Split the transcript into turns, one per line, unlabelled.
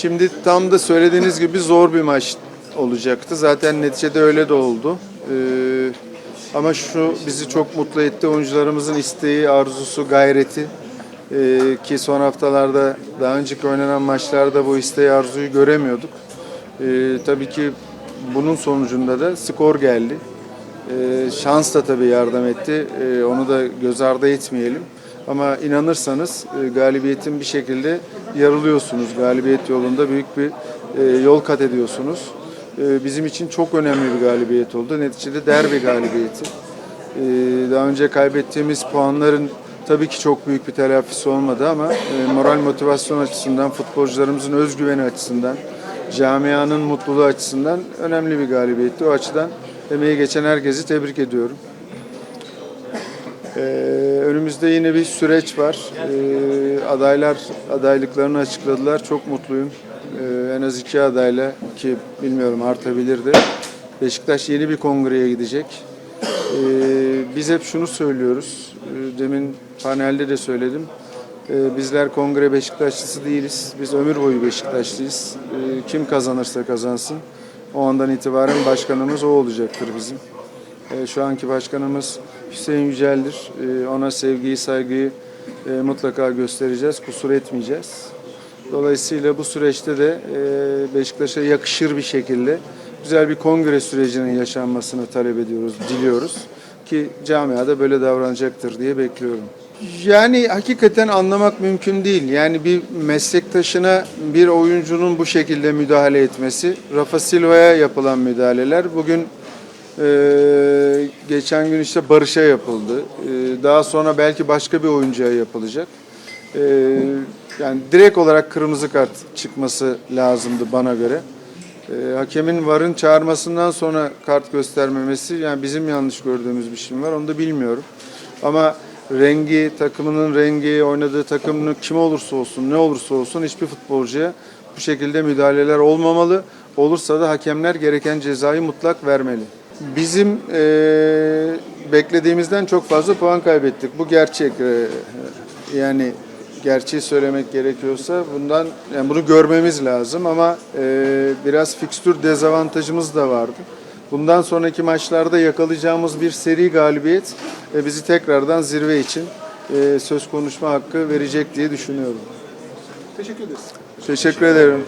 Şimdi tam da söylediğiniz gibi zor bir maç olacaktı. Zaten neticede öyle de oldu. Ee, ama şu bizi çok mutlu etti. Oyuncularımızın isteği, arzusu, gayreti. Ee, ki son haftalarda daha önceki oynanan maçlarda bu isteği, arzuyu göremiyorduk. Ee, tabii ki bunun sonucunda da skor geldi. Ee, şans da tabii yardım etti. Ee, onu da göz ardı etmeyelim. Ama inanırsanız e, galibiyetin bir şekilde yarılıyorsunuz. Galibiyet yolunda büyük bir e, yol kat ediyorsunuz. E, bizim için çok önemli bir galibiyet oldu. Neticede derbi galibiyeti. E, daha önce kaybettiğimiz puanların tabii ki çok büyük bir telafisi olmadı ama e, moral motivasyon açısından, futbolcularımızın özgüveni açısından, camianın mutluluğu açısından önemli bir galibiyetti. O açıdan emeği geçen herkesi tebrik ediyorum. Ee, önümüzde yine bir süreç var. Ee, adaylar adaylıklarını açıkladılar. Çok mutluyum. Ee, en az iki adayla ki bilmiyorum artabilir de. Beşiktaş yeni bir kongreye gidecek. Ee, biz hep şunu söylüyoruz. Ee, demin panelde de söyledim. Ee, bizler kongre Beşiktaşlısı değiliz. Biz ömür boyu Beşiktaşlıyız. Ee, kim kazanırsa kazansın. O andan itibaren başkanımız o olacaktır bizim. E, Şu anki başkanımız Hüseyin Yücel'dir. E, Ona sevgiyi, saygıyı e, mutlaka göstereceğiz, kusur etmeyeceğiz. Dolayısıyla bu süreçte de e, Beşiktaş'a yakışır bir şekilde güzel bir kongre sürecinin yaşanmasını talep ediyoruz, diliyoruz. Ki camiada böyle davranacaktır diye bekliyorum. Yani hakikaten anlamak mümkün değil. Yani bir meslektaşına bir oyuncunun bu şekilde müdahale etmesi, Rafa Silva'ya yapılan müdahaleler bugün ee, geçen gün işte Barış'a yapıldı. Ee, daha sonra belki başka bir oyuncuya yapılacak. Ee, yani direkt olarak kırmızı kart çıkması lazımdı bana göre. Ee, hakemin varın çağırmasından sonra kart göstermemesi yani bizim yanlış gördüğümüz bir şey var onu da bilmiyorum. Ama rengi, takımının rengi, oynadığı takımın kim olursa olsun, ne olursa olsun hiçbir futbolcuya bu şekilde müdahaleler olmamalı. Olursa da hakemler gereken cezayı mutlak vermeli. Bizim eee, beklediğimizden çok fazla puan kaybettik. Bu gerçek. Eee, yani gerçeği söylemek gerekiyorsa bundan yani bunu görmemiz lazım ama eee, biraz fikstür dezavantajımız da vardı. Bundan sonraki maçlarda yakalayacağımız bir seri galibiyet e, bizi tekrardan zirve için e, söz konuşma hakkı verecek diye düşünüyorum.
Teşekkür ederiz.
Teşekkür ederim.